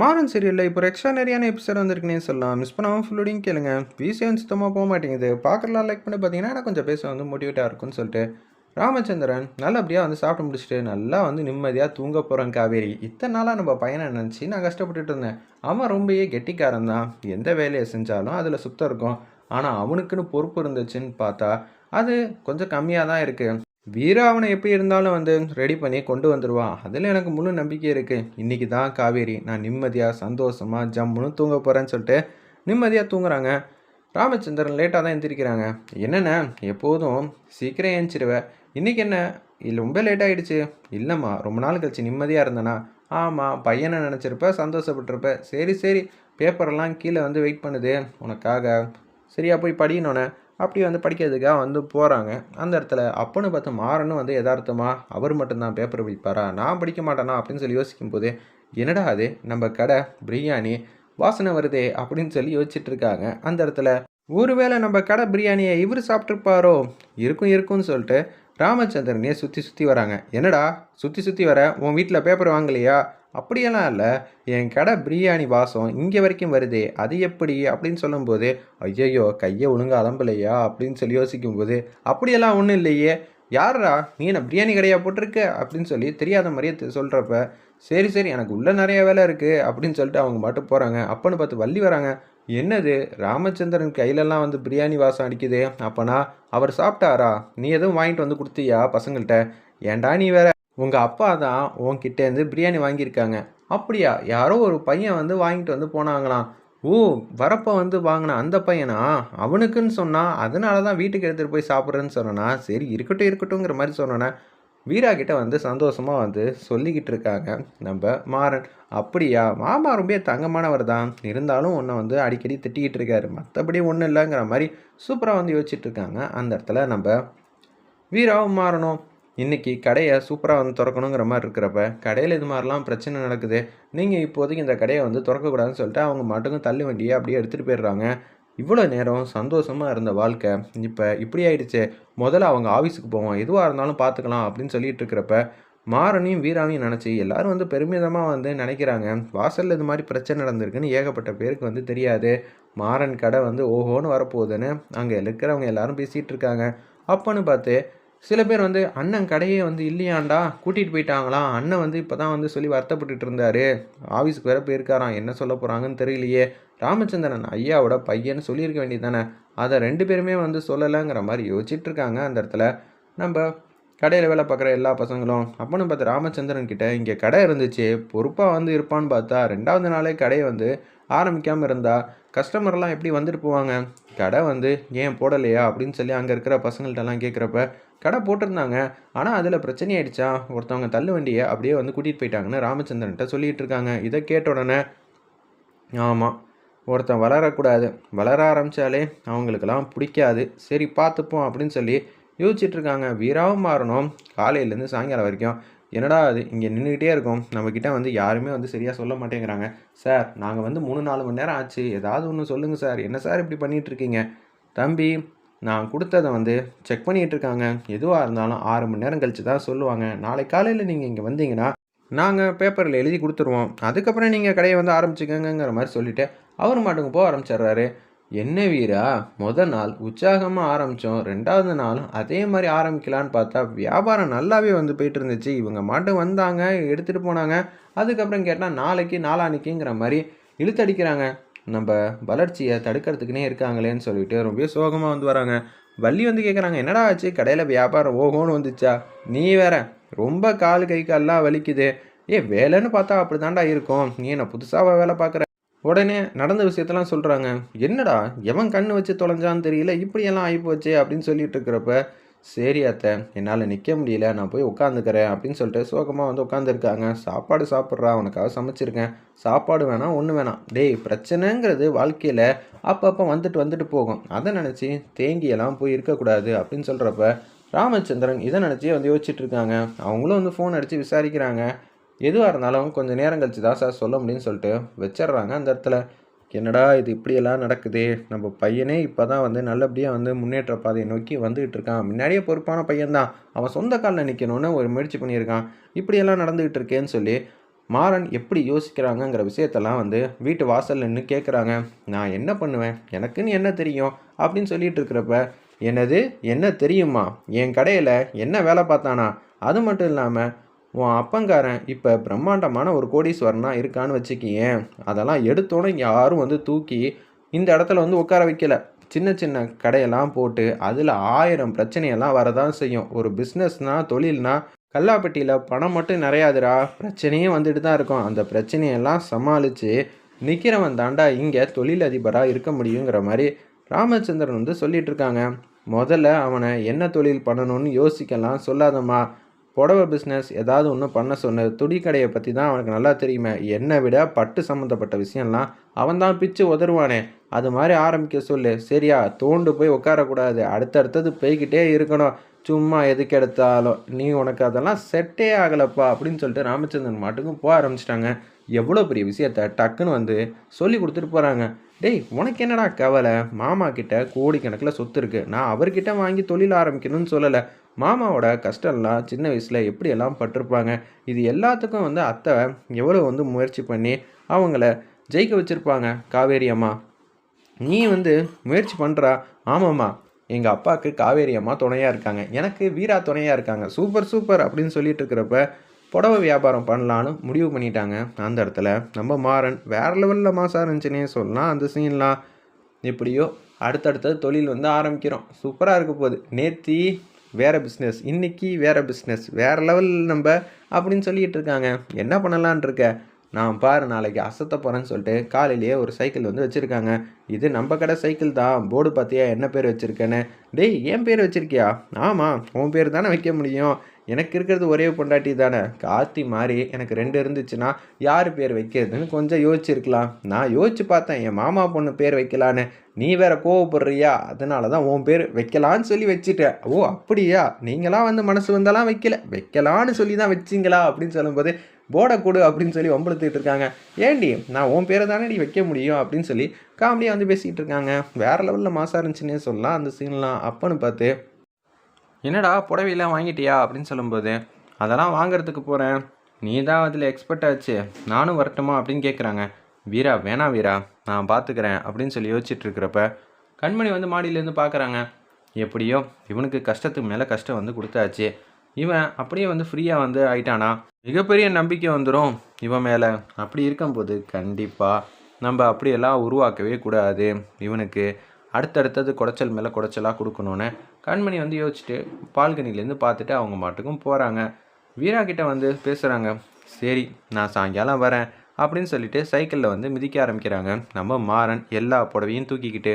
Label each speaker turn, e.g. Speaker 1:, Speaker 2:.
Speaker 1: மாறன் சீரியலில் இப்போ எக்ஸ்ட்ரானரியான எபிசோட் வந்திருக்குனே சொல்லலாம். மிஸ் பண்ணாமல் ஃபுல்லோடையும் கேளுங்க. விசியம் சுத்தமாக போக மாட்டேங்குது. பார்க்குறலாம் லைக் பண்ணி பார்த்தீங்கன்னா எனக்கு கொஞ்சம் பேச வந்து மோட்டிவேட்டாக இருக்கும்னு சொல்லிட்டு. ராமச்சந்திரன் நல்லபடியாக வந்து சாப்பிட்டு முடிச்சுட்டு நல்லா வந்து நிம்மதியாக தூங்க போகிறோம் காவேரி. இத்தனை நாளாக நம்ம பையனை நினச்சி நான் கஷ்டப்பட்டுட்டு இருந்தேன். அவன் ரொம்பவே கெட்டிக்காரன் தான். எந்த வேலையை செஞ்சாலும் அதில் சுத்தம் இருக்கும். ஆனால் அவனுக்குன்னு பொறுப்பு இருந்துச்சுன்னு பார்த்தா அது கொஞ்சம் கம்மியாக தான் இருக்குது வீரா அவனை எப்படி இருந்தாலும் வந்து ரெடி பண்ணி கொண்டு வந்துடுவான் அதில் எனக்கு முழு நம்பிக்கை இருக்குது இன்றைக்கி தான் காவேரி நான் நிம்மதியாக சந்தோஷமாக ஜம்முன்னு தூங்க போகிறேன்னு சொல்லிட்டு நிம்மதியாக தூங்குறாங்க. ராமச்சந்திரன் லேட்டாக தான் எந்திரிக்கிறாங்க. என்னென்ன எப்போதும் சீக்கிரம் எழுந்திருவேன் இன்றைக்கி என்ன? இல்லை ரொம்ப லேட் ஆகிடுச்சு இல்லைம்மா ரொம்ப நாள் கழிச்சு நிம்மதியாக இருந்தேனா? ஆமாம் பையனை நினச்சிருப்ப சந்தோஷப்பட்டிருப்ப. சரி சரி பேப்பரெல்லாம் கீழே வந்து வெயிட் பண்ணுது. உனக்காக சரியாக போய் படிக்கணுன்னே அப்படி வந்து படிக்கிறதுக்காக வந்து போகிறாங்க அந்த இடத்துல அப்போன்னு பார்த்து மாறனும் வந்து எதார்த்தமாக அவர் மட்டும்தான் பேப்பர் படிப்பாரா? நான் படிக்க மாட்டேனா? அப்படின்னு சொல்லி யோசிக்கும் போது என்னடா அது? நம்ம கடை பிரியாணி வாசனை வருதே? அப்படின்னு சொல்லி யோசிச்சுட்டு இருக்காங்க. அந்த இடத்துல ஒருவேளை நம்ம கடை பிரியாணியை இவர் சாப்பிட்ருப்பாரோ இருக்கும் இருக்கும்னு சொல்லிட்டு ராமச்சந்திரனே சுற்றி சுற்றி வராங்க. என்னடா? சுற்றி சுற்றி வர? உன் வீட்டில் பேப்பர் வாங்கலையா? அப்படியெல்லாம் இல்லை. என் கடை பிரியாணி வாசம் இங்கே வரைக்கும் வருதே அது எப்படி? அப்படின்னு சொல்லும்போது ஐயையோ கையை ஒழுங்காக அலம்பலையா? அப்படின்னு சொல்லி யோசிக்கும்போது அப்படியெல்லாம் ஒன்றும் இல்லையே. யாரா நீ என்ன பிரியாணி கடையாக போட்டிருக்க? அப்படின்னு சொல்லி தெரியாத மாதிரியே சொல்கிறப்ப சரி சரி எனக்கு உள்ளே நிறைய வேலை இருக்குது அப்படின்னு சொல்லிட்டு அவங்க மட்டும் போகிறாங்க அப்பன்னு பார்த்து வள்ளி வராங்க. என்னது? ராமச்சந்திரன் கையிலெல்லாம் வந்து பிரியாணி வாசம் அடிக்குது. அப்போனா அவர் சாப்பிட்டாரா? நீ எதுவும் வாங்கிட்டு வந்து கொடுத்தியா பசங்கள்கிட்ட ஏன்டா நீ வேற உங்கள் அப்பா தான் உன்கிட்டேருந்து பிரியாணி வாங்கியிருக்காங்க. அப்படியா? யாரோ ஒரு பையன் வந்து வாங்கிட்டு வந்து போனாங்களாம். ஓ வரப்போ வந்து வாங்கின அந்த பையனா? அவனுக்குன்னு சொன்னால் அதனால தான் வீட்டுக்கு எடுத்துகிட்டு போய் சாப்பிட்றேன்னு சொன்னேன்னா சரி இருக்கட்டும் இருக்கட்டும்ங்கிற மாதிரி சொன்னோன்னே வீரா கிட்ட வந்து சந்தோஷமாக வந்து சொல்லிக்கிட்டு இருக்காங்க. நம்ம மாறன் அப்படியா? மாமா ரொம்ப தங்கமானவர் தான். இருந்தாலும் உன்னை வந்து அடிக்கடி திட்டிக்கிட்டு இருக்காரு. மற்றபடி ஒன்றும் இல்லைங்கிற மாதிரி சூப்பராக வந்து யோசிச்சுட்டு இருக்காங்க. அந்த இடத்துல நம்ம வீராவும் மாறணும் இன்னைக்கு கடையை சூப்பராக வந்து திறக்கணுங்கிற மாதிரி இருக்கிறப்ப கடையில் இது மாதிரிலாம் பிரச்சனை நடக்குது. நீங்கள் இப்போதைக்கு இந்த கடையை வந்து திறக்கக்கூடாதுன்னு சொல்லிட்டு அவங்க மட்டுக்கும் தள்ளு வண்டியை அப்படியே எடுத்துகிட்டு போயிடுறாங்க. இவ்வளோ நேரம் சந்தோஷமாக இருந்த வாழ்க்கை இப்போ இப்படி ஆயிடுச்சு முதல்ல அவங்க ஆஃபீஸுக்கு போவோம் எதுவாக இருந்தாலும் பார்த்துக்கலாம் அப்படின்னு சொல்லிட்டு இருக்கிறப்ப மாறனையும் வீராவையும் நினச்சி எல்லாரும் வந்து பெருமிதமாக வந்து நினைக்கிறாங்க. வாசலில் இது மாதிரி பிரச்சனை நடந்திருக்குன்னு ஏகப்பட்ட பேருக்கு வந்து தெரியாது. மாறன் கடை வந்து ஓஹோன்னு வரப்போகுதுன்னு அங்கே இருக்கிறவங்க எல்லாரும் பேசிகிட்டு இருக்காங்க. அப்போன்னு பார்த்து சில பேர் வந்து அண்ணன் கடையே வந்து இல்லையாண்டா? கூட்டிகிட்டு போயிட்டாங்களாம் அண்ணன் வந்து இப்போ தான் வந்து சொல்லி வருத்தப்பட்டுட்டு இருந்தாரு. ஆஃபீஸுக்கு வேற போயிருக்காராம். என்ன சொல்ல போகிறாங்கன்னு தெரியலையே. ராமச்சந்திரன் ஐயாவோட பையன்னு சொல்லியிருக்க வேண்டியதானே அதை ரெண்டு பேருமே வந்து சொல்லலைங்கிற மாதிரி யோசிச்சுட்ருக்காங்க அந்த இடத்துல. நம்ம கடையில் வேலை பார்க்குற எல்லா பசங்களும் அப்போன்னு பார்த்து ராமச்சந்திரன் கிட்டே இங்கே கடை இருந்துச்சு பொறுப்பாக வந்து இருப்பான்னு பார்த்தா ரெண்டாவது நாளே கடையை வந்து ஆரம்பிக்காமல் இருந்தால் கஸ்டமர்லாம் எப்படி வந்துட்டு போவாங்க? கடை வந்து ஏன் போடலையா? அப்படின்னு சொல்லி அங்கே இருக்கிற பசங்கள்கிட்டலாம் கேட்குறப்ப கடை போட்டிருந்தாங்க ஆனால் அதில் பிரச்சனை ஆயிடுச்சா? ஒருத்தவங்க தள்ளு வண்டியை அப்படியே வந்து கூட்டிகிட்டு போயிட்டாங்கன்னு ராமச்சந்திரன்ட்ட சொல்லிகிட்டு இருக்காங்க. இதை கேட்ட உடனே ஆமாம் ஒருத்தன் வளரக்கூடாது. வளர ஆரம்பித்தாலே அவங்களுக்கெல்லாம் பிடிக்காது. சரி பார்த்துப்போம் அப்படின்னு சொல்லி யோசிச்சுட்டு இருக்காங்க வீராவும் மாறணும். காலையிலேருந்து சாயங்காலம் வரைக்கும். என்னடா அது இங்கே நின்றுக்கிட்டே இருக்கோம். நம்மக்கிட்ட வந்து யாருமே வந்து சரியாக சொல்ல மாட்டேங்கிறாங்க. சார் நாங்கள் வந்து மூணு நாலு மணி நேரம் ஆச்சு. ஏதாவது ஒன்று சொல்லுங்கள் சார். என்ன சார் இப்படி பண்ணிகிட்ருக்கீங்க? இருக்கீங்க தம்பி நான் கொடுத்ததை வந்து செக் பண்ணிகிட்டு இருக்காங்க எதுவாக இருந்தாலும் ஆறு மணி நேரம் கழித்து தான் சொல்லுவாங்க. நாளை காலையில் நீங்கள் இங்கே வந்தீங்கன்னா நாங்கள் பேப்பரில் எழுதி கொடுத்துருவோம். அதுக்கப்புறம் நீங்கள் கடையை வந்து ஆரம்பிச்சுக்கங்கிற மாதிரி சொல்லிவிட்டு அவர் மாட்டுக்கு போக ஆரம்பிச்சிடுறாரு. என்ன வீரா? முத நாள் உற்சாகமாக ஆரம்பித்தோம் ரெண்டாவது நாளும் அதே மாதிரி ஆரம்பிக்கலான்னு பார்த்தா வியாபாரம் நல்லாவே வந்து போயிட்டு இருந்துச்சு இவங்க மாட்டும் வந்தாங்க எடுத்துகிட்டு போனாங்க. அதுக்கப்புறம் கேட்டால் நாளைக்கு நாளான்னைக்குங்கிற மாதிரி இழுத்தடிக்கிறாங்க. நம்ம வளர்ச்சியை தடுக்கிறதுக்குனே இருக்காங்களேன்னு சொல்லிட்டு ரொம்ப சோகமாக வந்து வராங்க. வள்ளி வந்து கேட்குறாங்க என்னடா ஆச்சு? கடையில் வியாபாரம் ஓகோன்னு வந்துச்சா? நீ வேற ரொம்ப கால் கை கால்லாம் வலிக்குது. ஏ வேலைன்னு பார்த்தா அப்படி தாண்டா இருக்கும். நீ என்ன புதுசாக வேலை பார்க்குற உடனே நடந்த விஷயத்தெல்லாம் சொல்கிறாங்க என்னடா எவன் கண்ணு வச்சு தொலைஞ்சான்னு தெரியல இப்படியெல்லாம் ஆகிப்போச்சே அப்படின்னு சொல்லிட்டு இருக்கிறப்ப சரி அத்தை என்னால் நிற்க முடியல நான் போய் உட்காந்துக்கிறேன் அப்படின்னு சொல்லிட்டு சோகமாக வந்து உட்காந்துருக்காங்க சாப்பாடு சாப்பிட்றா உனக்காக சமைச்சிருக்கேன். சாப்பாடு வேணாம் ஒன்று வேணாம். டேய் பிரச்சனைங்கிறது வாழ்க்கையில் அப்பப்போ வந்துட்டு வந்துட்டு போகும். அதை நினச்சி தேங்கியெல்லாம் போய் இருக்கக்கூடாது அப்படின்னு சொல்கிறப்ப ராமச்சந்திரன் இதை நினச்சி வந்து யோசிச்சுட்டு இருக்காங்க. அவங்களும் வந்து ஃபோன் அடித்து விசாரிக்கிறாங்க. எதுவாக இருந்தாலும் கொஞ்சம் நேரம் கழிச்சு தான் சார் சொல்ல முடியும்னு சொல்லிட்டு வச்சிடுறாங்க. அந்த இடத்துல என்னடா இது இப்படியெல்லாம் நடக்குது? நம்ம பையனே இப்போ தான் வந்து நல்லபடியாக வந்து முன்னேற்ற பாதையை நோக்கி வந்துகிட்டு இருக்கான். முன்னாடியே பொறுப்பான பையன்தான் அவன் சொந்த காலில் நிற்கணும்னு ஒரு முயற்சி பண்ணியிருக்கான். இப்படியெல்லாம் நடந்துகிட்டு இருக்கேன்னு சொல்லி மாறன் எப்படி யோசிக்கிறாங்கங்கிற விஷயத்தெல்லாம் வந்து வீட்டு வாசல்ல நின்று கேட்குறாங்க நான் என்ன பண்ணுவேன்? எனக்குன்னு என்ன தெரியும்? அப்படின்னு சொல்லிட்டு இருக்கிறப்ப என்னது? என்ன தெரியுமா? என் கடையில் என்ன வேலை பார்த்தானா? அது மட்டும் இல்லாமல் உன் அப்பங்காரன் இப்போ பிரம்மாண்டமான ஒரு கோடீஸ்வரனா இருக்கான்னு வச்சுக்கியேன் அதெல்லாம் எடுத்தோன்னே யாரும் வந்து தூக்கி இந்த இடத்துல வந்து உட்கார வைக்கல. சின்ன சின்ன கடையெல்லாம் போட்டு அதில் ஆயிரம் பிரச்சனையெல்லாம் வரதான் செய்யும். ஒரு பிஸ்னஸ்னா தொழில்னா கல்லாப்பட்டியில் பணம் மட்டும் நிறையாதுரா பிரச்சனையும் வந்துட்டு தான் இருக்கும். அந்த பிரச்சனையெல்லாம் சமாளித்து நிற்கிறவன் தாண்டா இங்கே தொழிலதிபராக இருக்க முடியுங்கிற மாதிரி ராமச்சந்திரன் வந்து சொல்லிட்டு இருக்காங்க. முதல்ல அவனை என்ன தொழில் பண்ணணும்னு யோசிக்கலாம் சொல்லாதம்மா. புடவை பிஸ்னஸ் ஏதாவது ஒன்று பண்ண சொன்ன துணிக்கடையை பற்றி தான் அவனுக்கு நல்லா தெரியுமே. என்னை விட பட்டு சம்மந்தப்பட்ட விஷயம்லாம் அவன் தான் பிச்சு உதருவானே அது மாதிரி ஆரம்பிக்க சொல்லு. சரியா தோண்டு போய் உட்காரக்கூடாது. அடுத்தடுத்தது போய்கிட்டே இருக்கணும். சும்மா எதுக்கு எடுத்தாலும் நீ உனக்கு அதெல்லாம் செட்டே ஆகலப்பா அப்படின்னு சொல்லிட்டு ராமச்சந்திரன் மாட்டுக்கும் போக ஆரம்பிச்சிட்டாங்க. எவ்வளோ பெரிய விஷயத்த டக்குன்னு வந்து சொல்லி கொடுத்துட்டு போகிறாங்க டேய் உனக்கு என்னடா கவலை? மாமா கிட்ட கோடிக்கணக்கில் சொத்து இருக்குது நான் அவர்கிட்ட வாங்கி தொழில் ஆரம்பிக்கணும்னு சொல்லலை. மாமாவோட கஷ்டம்லாம் சின்ன வயசில் எப்படியெல்லாம் பட்டிருப்பாங்க? இது எல்லாத்துக்கும் வந்து அத்தை எவ்வளோ வந்து முயற்சி பண்ணி அவங்கள ஜெயிக்க வச்சுருப்பாங்க காவேரி அம்மா? நீ வந்து முயற்சி பண்ணுறா ஆமாம்மா. எங்கள் அப்பாவுக்கு காவேரி அம்மா துணையாக இருக்காங்க. எனக்கு வீரா துணையாக இருக்காங்க. சூப்பர் சூப்பர் அப்படின்னு சொல்லிட்டு இருக்கிறப்ப புடவை வியாபாரம் பண்ணலான்னு முடிவு பண்ணிட்டாங்க. அந்த இடத்துல நம்ம மாறன் வேறு லெவலில் மாசாக இருந்துச்சுன்னே சொல்லலாம். அந்த சீன்லாம் எப்படியோ அடுத்தடுத்த தொழில் வந்து ஆரம்பிக்கிறோம். சூப்பராக இருக்க போகுது. நேத்தி வேறு பிஸ்னஸ் இன்றைக்கி வேறு பிஸ்னஸ் வேறு லெவல் நம்ம அப்படின்னு சொல்லிகிட்டு இருக்காங்க. என்ன பண்ணலான் இருக்க? நான் பாரு நாளைக்கு அசத்த போகிறேன்னு சொல்லிட்டு காலையிலேயே ஒரு சைக்கிள் வந்து வச்சுருக்காங்க. இது நம்ம கடை சைக்கிள் தான். போர்டு பார்த்தியா என்ன பேர் வச்சுருக்கேன்னு? டேய் என் பேர் வச்சுருக்கியா? ஆமாம் உன் பேர் தானே வைக்க முடியும். எனக்கு இருக்கிறது ஒரே பொண்டாட்டி தானே? கார்த்தி மாதிரி எனக்கு ரெண்டு இருந்துச்சுன்னா யார் பேர் வைக்கிறதுன்னு கொஞ்சம் யோசிச்சிருக்கலாம். நான் யோசிச்சு பார்த்தேன் என் மாமா பொண்ணு பேர் வைக்கலான்னு. நீ வேற கோவப்படுறியா? அதனால தான் உன் பேர் வைக்கலான்னு சொல்லி வச்சுட்டேன். ஓ அப்படியா? நீங்களாம் வந்து மனசு வந்தாலாம் வைக்கல. வைக்கலான்னு சொல்லி தான் வச்சிங்களா? அப்படின்னு சொல்லும்போது போர்டை கொடு அப்படின்னு சொல்லி வம்பளுத்துக்கிட்டு இருக்காங்க. ஏண்டி நான் உன் பேரை தானே நீ வைக்க முடியும்? அப்படின்னு சொல்லி காமெடியாக வந்து பேசிகிட்டு இருக்காங்க. வேறு லெவலில் மாசாக இருந்துச்சுன்னே சொல்லலாம் அந்த சீன்லாம் அப்பன்னு பார்த்து என்னடா புடவையெல்லாம் வாங்கிட்டியா அப்படின்னு சொல்லும்போது அதெல்லாம் வாங்குறதுக்கு போகிறேன் நீ தான் அதில் எக்ஸ்பர்ட் ஆச்சு. நானும் வரட்டுமா? அப்படின்னு கேட்குறாங்க வீரா வேணாம் வீரா. நான் பார்த்துக்கிறேன் அப்படின்னு சொல்லி யோசிச்சுட்டு இருக்கிறப்ப கண்மணி வந்து மாடியிலேருந்து பார்க்குறாங்க எப்படியோ இவனுக்கு கஷ்டத்துக்கு மேலே கஷ்டம் வந்து கொடுத்தாச்சு. இவன் அப்படியே வந்து ஃப்ரீயாக வந்து ஆயிட்டானா? மிகப்பெரிய நம்பிக்கை வந்துடும் இவன் மேலே. அப்படி இருக்கும்போது கண்டிப்பாக நம்ம அப்படியெல்லாம் உருவாக்கவே கூடாது. இவனுக்கு அடுத்தடுத்தது குடைச்சல் மேலே குடைச்சலாக கொடுக்கணுன்னு கண்மணி வந்து யோசிச்சுட்டு பால்கனிலேருந்து பார்த்துட்டு அவங்க மாட்டுக்கும் போகிறாங்க வீரா கிட்ட வந்து பேசுகிறாங்க சரி நான் சாயங்காலம் வரேன் அப்படின்னு சொல்லிட்டு சைக்கிளில் வந்து மிதிக்க ஆரம்பிக்கிறாங்க. நம்ம மாறன் எல்லா புடவையும் தூக்கிக்கிட்டு